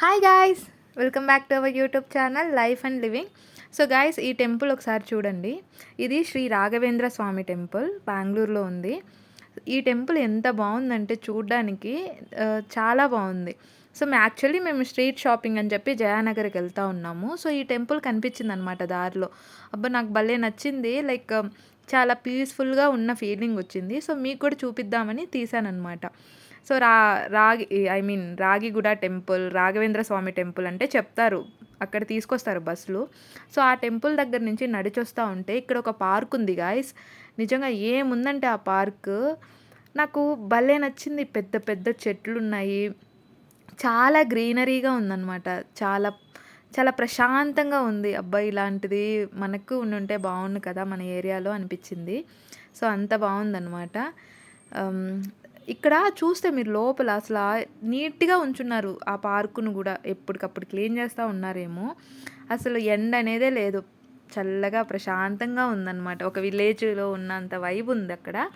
Hi guys welcome back to our YouTube channel life and living so guys ఈ temple ఒకసారి చూడండి. ఇది Shri Raghavendra Swami temple బెంగళూరులో ఉంది. ఈ టెంపుల్ ఎంత బాగుందంటే చూడడానికి చాలా బాగుంది. సో మేము యాక్చువల్లీ మేము స్ట్రీట్ షాపింగ్ అని చెప్పి జయానగర్కి వెళ్తా ఉన్నాము. సో ఈ టెంపుల్ కనిపించింది అనమాట దారిలో. అబ్బా నాకు భలే నచ్చింది. లైక్ చాలా పీస్ఫుల్గా ఉన్న ఫీలింగ్ వచ్చింది. సో మీకు కూడా చూపిద్దామని తీసానమాట సో రా Ragi I mean Ragigudda temple Raghavendra Swami temple అంటే చెప్తారు. అక్కడ తీసుకొస్తారు బస్సులు. సో ఆ టెంపుల్ దగ్గర నుంచి నడిచొస్తూ ఉంటే ఇక్కడ ఒక పార్క్ ఉంది గాయస్. నిజంగా ఏముందంటే ఆ పార్క్? నాకు భలే నచ్చింది. పెద్ద పెద్ద చెట్లు ఉన్నాయి చాలా గ్రీనరీగా ఉందన్నమాట. చాలా చాలా ప్రశాంతంగా ఉంది. అబ్బాయి ఇలాంటిది మనకు ఉండుంటే బాగుండు కదా మన ఏరియాలో అనిపించింది. సో అంత బాగుందన్నమాట. ఇక్కడ చూస్తే మీరు లోపల అసలు నీట్గా ఉంచున్నారు. ఆ పార్కును కూడా ఎప్పటికప్పుడు క్లీన్ చేస్తూ ఉన్నారేమో. అసలు ఎండ అనేదే లేదు. చల్లగా ప్రశాంతంగా ఉందన్నమాట. ఒక విలేజ్లో ఉన్నంత వైబ్ ఉంది అక్కడ.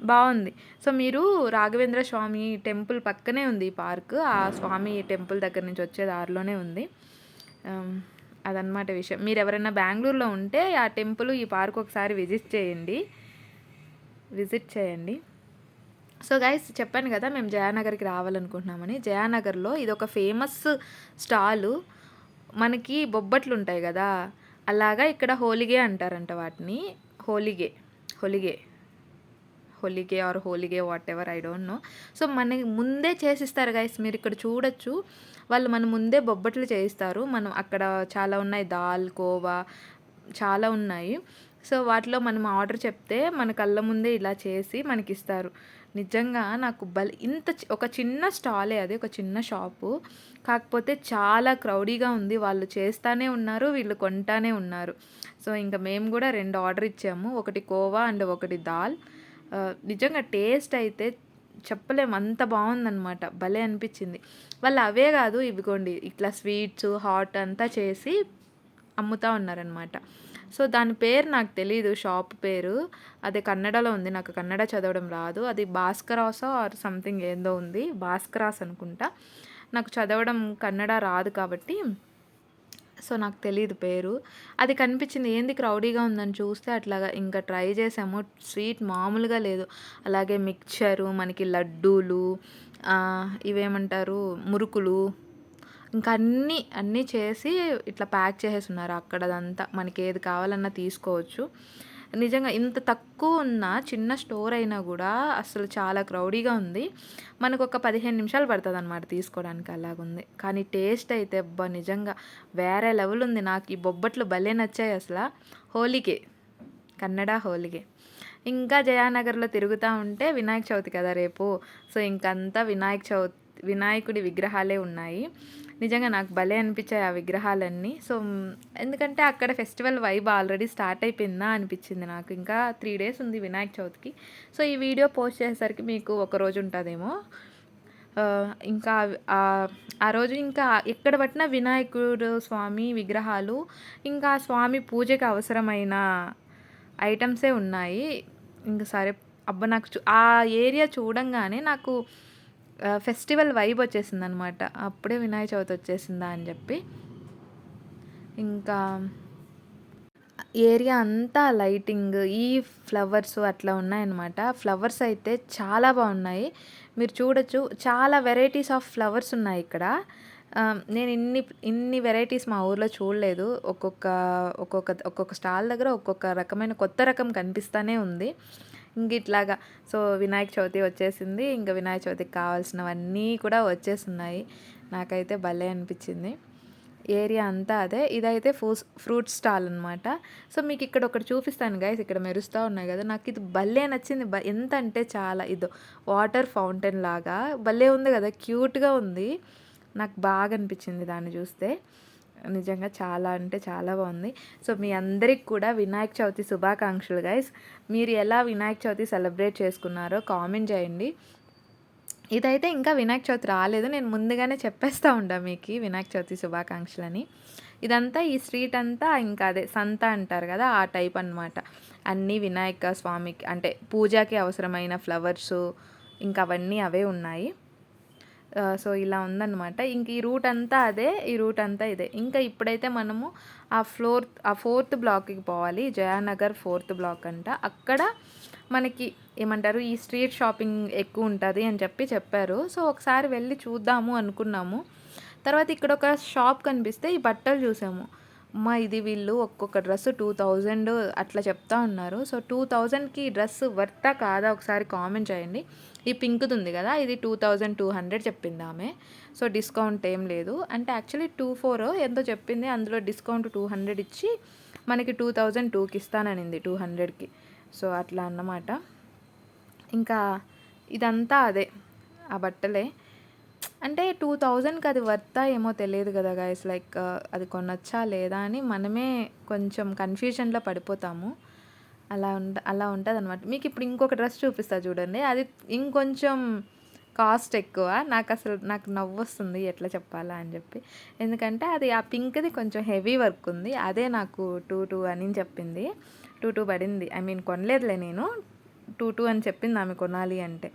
బాగుంది. సో మీరు రాఘవేంద్ర స్వామి టెంపుల్ పక్కనే ఉంది ఈ పార్క్. ఆ స్వామి టెంపుల్ దగ్గర నుంచి వచ్చే దారిలోనే ఉంది. అదనమాట విషయం. మీరు ఎవరైనా బెంగళూరులో ఉంటే ఆ టెంపుల్ ఈ పార్క్ ఒకసారి విజిట్ చేయండి. విజిట్ చేయండి. సో గైస్ చెప్పాను కదా మేము జయానగర్కి రావాలనుకుంటున్నామని. జయానగర్లో ఇది ఒక ఫేమస్ స్టాలు. మనకి బొబ్బట్లు ఉంటాయి కదా అలాగా ఇక్కడ హోలిగే అంటారంట వాటిని. Holige holige holige or holige whatever I don't know. So మనకి ముందే చేసిస్తారు గైస్ మీరు ఇక్కడ చూడొచ్చు. వాళ్ళు మన ముందే బొబ్బట్లు చేయిస్తారు. మనం అక్కడ చాలా ఉన్నాయి దాల్ కోవా చాలా ఉన్నాయి. సో వాటిలో మనం ఆర్డర్ చెప్తే మన కళ్ళ ముందే ఇలా చేసి మనకి ఇస్తారు నిజంగా నాకు బల్ ఇంత చి- ఒక చిన్న స్టాలే అది ఒక చిన్న షాపు. కాకపోతే చాలా క్రౌడీగా ఉంది. వాళ్ళు చేస్తానే ఉన్నారు వీళ్ళు కొంటానే ఉన్నారు. సో ఇంకా మేము కూడా రెండు ఆర్డర్ ఇచ్చాము. ఒకటి కోవా అండ్ ఒకటి దాల్. నిజంగా టేస్ట్ అయితే చెప్పలేము అంత బాగుందనమాట భలే అనిపించింది. వాళ్ళు అవే కాదు ఇవిగోండి. ఇట్లా స్వీట్స్ హాట్ అంతా చేసి అమ్ముతా ఉన్నారనమాట సో దాని పేరు నాకు తెలియదు షాప్ పేరు. అది కన్నడలో ఉంది నాకు కన్నడ చదవడం రాదు. అది భాస్కరాసో ఆర్ సంథింగ్ ఏందో ఉంది భాస్కరాస్ అనుకుంటా. నాకు చదవడం కన్నడ రాదు కాబట్టి సో నాకు తెలియదు పేరు. అది కనిపించింది ఏంది క్రౌడీగా ఉందని చూస్తే అట్లాగా ఇంకా ట్రై చేసాము స్వీట్ మామూలుగా లేదు. అలాగే మిక్చరు మనకి లడ్డూలు ఇవేమంటారు మురుకులు ఇంకా అన్నీ అన్నీ చేసి ఇట్లా ప్యాక్ చేసేస్తున్నారు అక్కడదంతా. మనకి ఏది కావాలన్నా తీసుకోవచ్చు. నిజంగా ఇంత తక్కువ ఉన్న చిన్న స్టోర్ అయినా కూడా అసలు చాలా క్రౌడీగా ఉంది. మనకు ఒక పదిహేను నిమిషాలు పడుతుంది అనమాట తీసుకోవడానికి అలాగుంది. కానీ టేస్ట్ అయితే అబ్బా నిజంగా వేరే లెవెల్ ఉంది. నాకు ఈ బొబ్బట్లు భలే నచ్చాయి అసలు. హోలీకే. కన్నడ హోలీగే ఇంకా జయానగర్లో తిరుగుతూ ఉంటే వినాయక చవితి కదా రేపు. సో ఇంకంతా వినాయక చవితి వినాయకుడి విగ్రహాలే ఉన్నాయి. నిజంగా నాకు భలే అనిపించాయి ఆ విగ్రహాలన్నీ. సో ఎందుకంటే అక్కడ ఫెస్టివల్ వైబ్ ఆల్రెడీ స్టార్ట్ అయిపోయిందా అనిపించింది నాకు. ఇంకా త్రీ డేస్ ఉంది వినాయక చవితికి. సో ఈ వీడియో పోస్ట్ చేసేసరికి మీకు ఒక రోజు ఉంటుందేమో. ఇంకా ఆ- రోజు ఇంకా ఎక్కడ పట్టిన వినాయకుడు స్వామి విగ్రహాలు ఇంకా స్వామి పూజకి అవసరమైన ఐటమ్సే ఉన్నాయి. ఇంకా సరే అబ్బా నాకు చూ- ఆ ఏరియా చూడంగానే నాకు ఫెస్టివల్ వైబ్ వచ్చేసింది అనమాట అప్పుడే వినాయక చవితి వచ్చేసిందా అని చెప్పి. ఇంకా ఏరియా అంతా లైటింగ్ ఈ ఫ్లవర్స్ అట్లా ఉన్నాయన్నమాట. ఫ్లవర్స్ అయితే చాలా బాగున్నాయి. మీరు చూడొచ్చు చాలా వెరైటీస్ ఆఫ్ ఫ్లవర్స్ ఉన్నాయి ఇక్కడ. నేను ఇన్ని ఇన్ని వెరైటీస్ మా ఊర్లో చూడలేదు. ఒక్కొక్క ఒక్కొక్క ఒక్కొక్క స్టాల్ దగ్గర ఒక్కొక్క రకమైన కొత్త రకం కనిపిస్తూనే ఉంది. ఇంక ఇట్లాగా. సో వినాయక చవితి వచ్చేసింది. ఇంకా వినాయక చవితికి కావాల్సినవన్నీ కూడా వచ్చేస్తున్నాయి నాకైతే భలే అనిపించింది. ఏరియా అంతా అదే. ఇదైతే ఫ్రూట్స్ ఫ్రూట్ స్టాల్ అనమాట సో మీకు ఇక్కడ ఒకటి చూపిస్తాను గైస్. ఇక్కడ మెరుస్తూ ఉన్నాయి కదా. నాకు ఇది భలే నచ్చింది. బ- ఎంత అంటే చాలా ఇదో వాటర్ ఫౌంటైన్ లాగా. భలే ఉంది కదా. క్యూట్గా ఉంది. నాకు బాగా అనిపించింది దాన్ని చూస్తే. నిజంగా చాలా అంటే చాలా బాగుంది. సో మీ అందరికి కూడా వినాయక చవితి శుభాకాంక్షలు గైస్ మీరు ఎలా వినాయక చవితి సెలబ్రేట్ చేసుకున్నారో కామెంట్ చేయండి. ఇదైతే ఇంకా వినాయక చవితి రాలేదు. నేను ముందుగానే చెప్పేస్తూ ఉంటా మీకు వినాయక చవితి శుభాకాంక్షలని. ఇదంతా ఈ స్ట్రీట్ అంతా ఇంకా అదే సంత అంటారు కదా ఆ టైప్ అన్నమాట. అన్నీ వినాయక స్వామికి అంటే పూజకి అవసరమైన ఫ్లవర్స్ ఇంకా అవన్నీ అవే ఉన్నాయి. సో ఇలా ఉందన్నమాట. ఇంక ఈ రూట్ అంతా అదే ఈ రూట్ అంతా ఇదే. ఇంకా ఇప్పుడైతే మనము ఆ ఫ్లోర్ ఆ ఫోర్త్ బ్లాక్కి పోవాలి. జయానగర్ ఫోర్త్ బ్లాక్ అంట. అక్కడ మనకి ఏమంటారు ఈ స్ట్రీట్ షాపింగ్ ఎక్కువ ఉంటుంది అని చెప్పి చెప్పారు. సో ఒకసారి వెళ్ళి చూద్దాము అనుకున్నాము. తర్వాత ఇక్కడ ఒక షాప్ కనిపిస్తే ఈ బట్టలు చూసాము. అమ్మా ఇది వీళ్ళు ఒక్కొక్క డ్రెస్ టూ థౌజండ్ అట్లా చెప్తా ఉన్నారు. సో టూ థౌజండ్కి డ్రెస్ వర్తా కాదా? ఒకసారి కామెంట్ చేయండి. ఈ పింక్ది ఉంది కదా ఇది టూ థౌజండ్ టూ హండ్రెడ్ చెప్పింది ఆమె సో డిస్కౌంట్ ఏం లేదు. అంటే యాక్చువల్లీ టూ ఫోర్ ఎంతో చెప్పింది అందులో డిస్కౌంట్ టూ హండ్రెడ్ ఇచ్చి మనకి టూ థౌజండ్ టూకి ఇస్తాననింది టూ హండ్రెడ్కి. సో అట్లా అన్నమాట. ఇంకా ఇదంతా అదే ఆ బట్టలే. అంటే టూ థౌజండ్కి అది వర్తా ఏమో తెలియదు కదా గాయస్ లైక్ అది కొనొచ్చా లేదా అని మనమే కొంచెం కన్ఫ్యూజన్లో పడిపోతాము. అలా ఉంట అలా ఉంటుంది అనమాట మీకు ఇప్పుడు ఇంకొక డ్రెస్ చూపిస్తా చూడండి. అది ఇంకొంచెం కాస్ట్ ఎక్కువ. నాకు అసలు నాకు నవ్వు వస్తుంది ఎట్లా చెప్పాలా అని చెప్పి. ఎందుకంటే అది ఆ పింక్ది కొంచెం హెవీ వర్క్ ఉంది. అదే నాకు టూ టూ అని చెప్పింది. టూ టూ పడింది. ఐ మీన్ కొనలేదులే నేను. టూ టూ అని చెప్పింది ఆమె కొనాలి అంటే.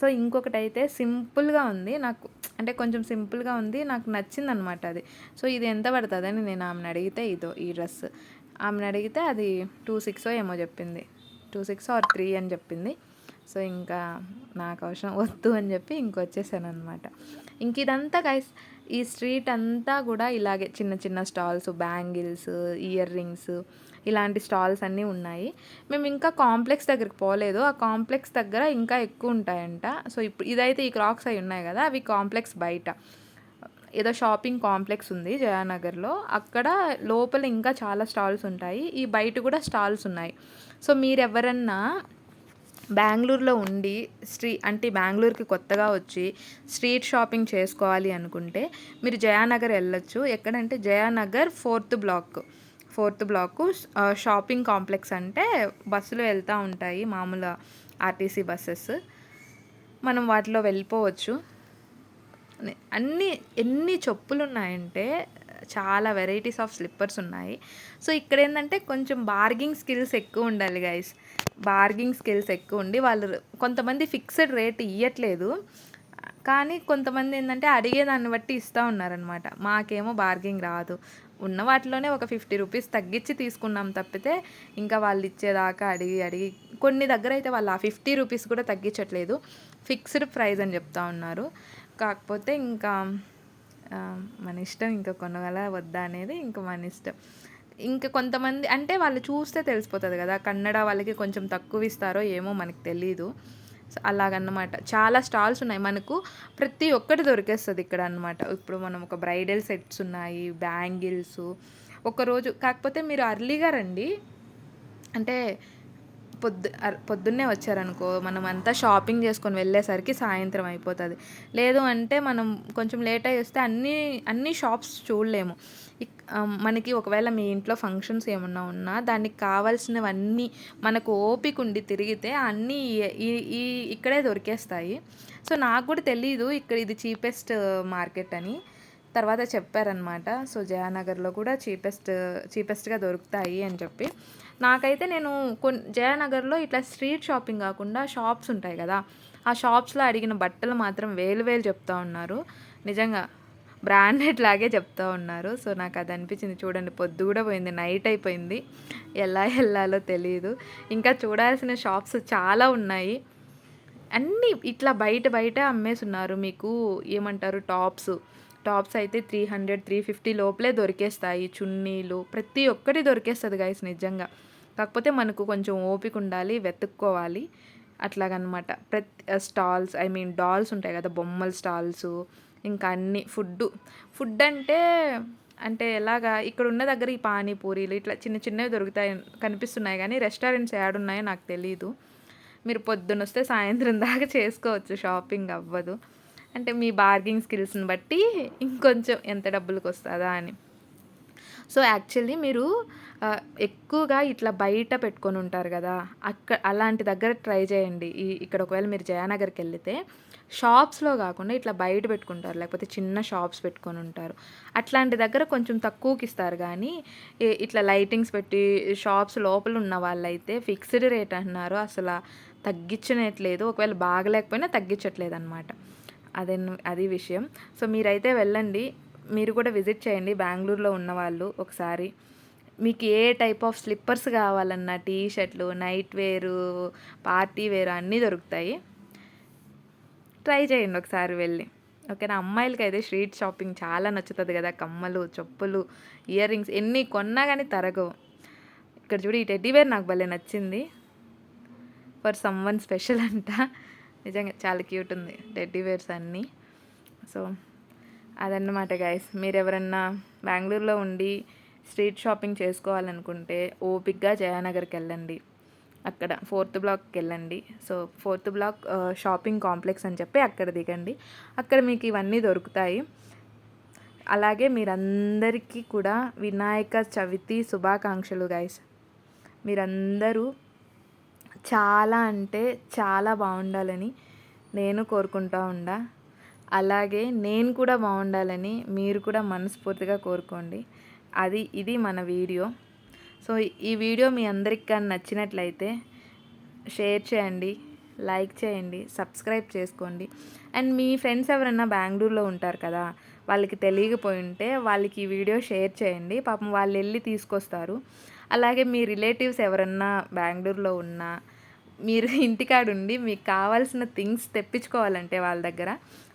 సో ఇంకొకటి అయితే సింపుల్గా ఉంది. నాకు అంటే కొంచెం సింపుల్గా ఉంది. నాకు నచ్చింది అనమాట అది. సో ఇది ఎంత పడుతుందని నేను ఆమెను అడిగితే ఇదో ఈ డ్రెస్. ఆమెను అడిగితే అది టూ సిక్స్ ఏమో చెప్పింది. టూ సిక్స్ ఆర్ త్రీ అని చెప్పింది. సో ఇంకా నాకు అవసరం వద్దు అని చెప్పి ఇంకొచ్చేసాను అనమాట ఇంక ఇదంతా గైస్ ఈ స్ట్రీట్ అంతా కూడా ఇలాగే చిన్న చిన్న స్టాల్స్ బ్యాంగిల్స్ ఇయర్ రింగ్స్ ఇలాంటి స్టాల్స్ అన్నీ ఉన్నాయి. మేము ఇంకా కాంప్లెక్స్ దగ్గరికి పోలేదు. ఆ కాంప్లెక్స్ దగ్గర ఇంకా ఎక్కువ ఉంటాయంట. సో ఇప్పుడు ఇదైతే ఈ క్రాక్స్ అవి ఉన్నాయి కదా అవి కాంప్లెక్స్ బయట. ఏదో షాపింగ్ కాంప్లెక్స్ ఉంది జయానగర్లో. అక్కడ లోపల ఇంకా చాలా స్టాల్స్ ఉంటాయి. ఈ బయట కూడా స్టాల్స్ ఉన్నాయి. సో మీరు ఎవరన్నా బెంగళూరులో ఉండి స్ట్రీ అంటే బెంగళూరుకి కొత్తగా వచ్చి స్ట్రీట్ షాపింగ్ చేసుకోవాలి అనుకుంటే మీరు జయానగర్ వెళ్ళొచ్చు. ఎక్కడంటే Jayanagar fourth block. Fourth block shopping complex అంటే బస్సులు వెళ్తూ ఉంటాయి మామూలు ఆర్టీసీ బస్సెస్. మనం వాటిలో వెళ్ళిపోవచ్చు. అన్ని ఎన్ని చెప్పులు ఉన్నాయంటే చాలా వెరైటీస్ ఆఫ్ స్లిప్పర్స్ ఉన్నాయి. సో ఇక్కడ ఏంటంటే కొంచెం బార్గింగ్ స్కిల్స్ ఎక్కువ ఉండాలి గైస్ బార్గింగ్ స్కిల్స్ ఎక్కువ ఉండి వాళ్ళు కొంతమంది ఫిక్స్డ్ రేట్ ఇవ్వట్లేదు కానీ కొంతమంది ఏంటంటే అడిగేదాన్ని బట్టి ఇస్తూ ఉన్నారనమాట మాకేమో బార్గింగ్ రాదు. ఉన్న వాటిలోనే ఒక ఫిఫ్టీ రూపీస్ తగ్గించి తీసుకున్నాం తప్పితే ఇంకా వాళ్ళు ఇచ్చేదాకా అడిగి అడిగి కొన్ని దగ్గర అయితే వాళ్ళు ఆ ఫిఫ్టీ రూపీస్ కూడా తగ్గించట్లేదు. ఫిక్స్డ్ ప్రైస్ అని చెప్తా ఉన్నారు. కాకపోతే ఇంకా మన ఇష్టం ఇంకా కొనగల వద్దా అనేది ఇంకా మన ఇష్టం. ఇంకా కొంతమంది అంటే వాళ్ళు చూస్తే తెలిసిపోతుంది కదా కన్నడ వాళ్ళకి కొంచెం తక్కువ ఇస్తారో ఏమో మనకు తెలీదు. అలాగన్నమాట. చాలా స్టాల్స్ ఉన్నాయి. మనకు ప్రతి ఒక్కటి దొరికేస్తుంది ఇక్కడ అనమాట ఇప్పుడు మనం ఒక బ్రైడల్ సెట్స్ ఉన్నాయి బ్యాంగిల్స్. ఒకరోజు కాకపోతే మీరు అర్లీగా రండి. అంటే పొద్దు పొద్దున్నే వచ్చారనుకో మనం అంతా షాపింగ్ చేసుకొని వెళ్ళేసరికి సాయంత్రం అయిపోతుంది. లేదు అంటే మనం కొంచెం లేట్ అయ్యి వస్తే అన్నీ అన్ని షాప్స్ చూడలేము. మనకి ఒకవేళ మీ ఇంట్లో ఫంక్షన్స్ ఏమన్నా ఉన్నా దానికి కావాల్సినవన్నీ మనకు ఓపిక ఉండి తిరిగితే అన్నీ ఈ ఈ ఇక్కడే దొరికేస్తాయి. సో నాకు కూడా తెలీదు ఇక్కడ ఇది చీపెస్ట్ మార్కెట్ అని. తర్వాత చెప్పారనమాట సో జయానగర్లో కూడా చీపెస్ట్ చీపెస్ట్గా దొరుకుతాయి అని చెప్పి. నాకైతే నేను కొన్ని జయానగర్లో ఇట్లా స్ట్రీట్ షాపింగ్ కాకుండా షాప్స్ ఉంటాయి కదా ఆ షాప్స్లో అడిగిన బట్టలు మాత్రం వేలు వేలు చెప్తా ఉన్నారు. నిజంగా బ్రాండెడ్ లాగే చెప్తూ ఉన్నారు. సో నాకు అది అనిపించింది. చూడండి పొద్దు కూడా పోయింది నైట్ అయిపోయింది. ఎలా వెళ్ళాలో తెలియదు ఇంకా చూడాల్సిన షాప్స్ చాలా ఉన్నాయి. అన్నీ ఇట్లా బయట బయట అమ్మేస్తున్నారు. మీకు ఏమంటారు టాప్స్. టాప్స్ అయితే త్రీ హండ్రెడ్ త్రీ ఫిఫ్టీ లోపలే దొరికేస్తాయి. చున్నీలు ప్రతి ఒక్కటి దొరికేస్తుంది గైస్ నిజంగా. కాకపోతే మనకు కొంచెం ఓపిక ఉండాలి వెతుక్కోవాలి. అట్లాగనమాట. ప్రతి స్టాల్స్ ఐ మీన్ డాల్స్ ఉంటాయి కదా బొమ్మల స్టాల్స్ ఇంకా అన్ని ఫుడ్ ఫుడ్ అంటే అంటే ఎలాగా ఇక్కడ ఉన్న దగ్గర ఈ పానీపూరీలు ఇట్లా చిన్న చిన్నవి దొరుకుతాయి కనిపిస్తున్నాయి కానీ రెస్టారెంట్స్ ఏడున్నాయో నాకు తెలియదు మీరు పొద్దున వస్తే సాయంత్రం దాకా చేసుకోవచ్చు షాపింగ్ అవ్వదు. అంటే మీ బార్గింగ్ స్కిల్స్ని బట్టి ఇంకొంచెం ఎంత డబ్బులకు వస్తుందా అని. సో యాక్చువల్లీ మీరు ఎక్కువగా ఇట్లా బయట పెట్టుకొని ఉంటారు కదా అక్కడ అలాంటి దగ్గర ట్రై చేయండి. ఈ ఇక్కడ ఒకవేళ మీరు జయానగర్కి వెళ్తే షాప్స్లో కాకుండా ఇట్లా బయట పెట్టుకుంటారు. లేకపోతే చిన్న షాప్స్ పెట్టుకొని ఉంటారు. అట్లాంటి దగ్గర కొంచెం తక్కువకి ఇస్తారు కానీ ఇట్లా లైటింగ్స్ పెట్టి షాప్స్ లోపల ఉన్న వాళ్ళైతే ఫిక్స్డ్ రేట్ అంటున్నారు. అసలు తగ్గించనట్లేదు. ఒకవేళ బాగలేకపోయినా తగ్గించట్లేదు అనమాట అదే అది విషయం. సో మీరైతే వెళ్ళండి. మీరు కూడా విజిట్ చేయండి. బెంగళూరులో ఉన్నవాళ్ళు ఒకసారి. మీకు ఏ టైప్ ఆఫ్ స్లిప్పర్స్ కావాలన్నా టీ షర్ట్లు నైట్ వేరు పార్టీ వేరు అన్నీ దొరుకుతాయి. ట్రై చేయండి ఒకసారి వెళ్ళి. ఓకేనా? అమ్మాయిలకి అయితే స్ట్రీట్ షాపింగ్ చాలా నచ్చుతుంది కదా. కమ్మలు చెప్పులు ఇయర్ రింగ్స్ ఎన్ని కొన్నా కానీ తరగవు. ఇక్కడ చూడు ఈ టెడ్డీ వేర్ నాకు భలే నచ్చింది. ఫర్ సమ్ వన్ స్పెషల్ అంట. నిజంగా చాలా క్యూట్ ఉంది. టెడ్డీ వేర్స్ అన్నీ. సో అదన్నమాట గైస్ మీరు ఎవరన్నా బెంగళూరులో ఉండి స్ట్రీట్ షాపింగ్ చేసుకోవాలనుకుంటే ఓపిక్గా జయానగర్కి వెళ్ళండి అక్కడ ఫోర్త్ బ్లాక్కి వెళ్ళండి so fourth block shopping complex అని చెప్పి అక్కడ దిగండి. అక్కడ మీకు ఇవన్నీ దొరుకుతాయి. అలాగే మీరందరికీ కూడా వినాయక చవితి శుభాకాంక్షలు గైస్ మీరందరూ చాలా అంటే చాలా బాగుండాలని నేను కోరుకుంటా ఉండా. అలాగే నేను కూడా బాగుండాలని మీరు కూడా మనస్ఫూర్తిగా కోరుకోండి. అది ఇది మన వీడియో. సో ఈ వీడియో మీ అందరికి కానీ నచ్చినట్లయితే షేర్ చేయండి లైక్ చేయండి సబ్స్క్రైబ్ చేసుకోండి. అండ్ మీ ఫ్రెండ్స్ ఎవరైనా బెంగళూరులో ఉంటారు కదా వాళ్ళకి తెలియకపోయి ఉంటే వాళ్ళకి ఈ వీడియో షేర్ చేయండి. పాపం వాళ్ళు వెళ్ళి తీసుకొస్తారు. అలాగే మీ రిలేటివ్స్ ఎవరన్నా బెంగళూరులో ఉన్నా మీరు ఇంటికాడుండి మీకు కావాల్సిన థింగ్స్ తెప్పించుకోవాలంటే వాళ్ళ దగ్గర.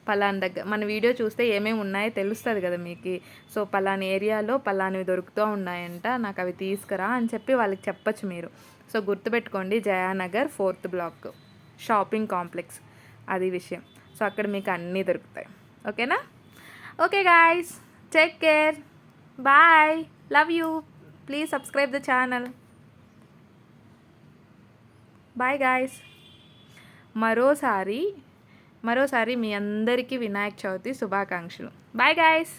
పలాన్ దగ్గర మన వీడియో చూస్తే ఏమేమి ఉన్నాయో తెలుస్తుంది కదా మీకు. సో పలాని ఏరియాలో పలానివి దొరుకుతూ ఉన్నాయంట నాకు అవి తీసుకురా అని చెప్పి వాళ్ళకి చెప్పచ్చు మీరు. సో గుర్తుపెట్టుకోండి Jayanagar fourth block shopping complex. అది విషయం. సో అక్కడ మీకు అన్నీ దొరుకుతాయి. ఓకేనా? Okay guys take care. Bye. Love you. Please subscribe the channel. Bye guys మరోసారి మరోసారి మీ అందరికీ వినాయక చవితి శుభాకాంక్షలు. Bye guys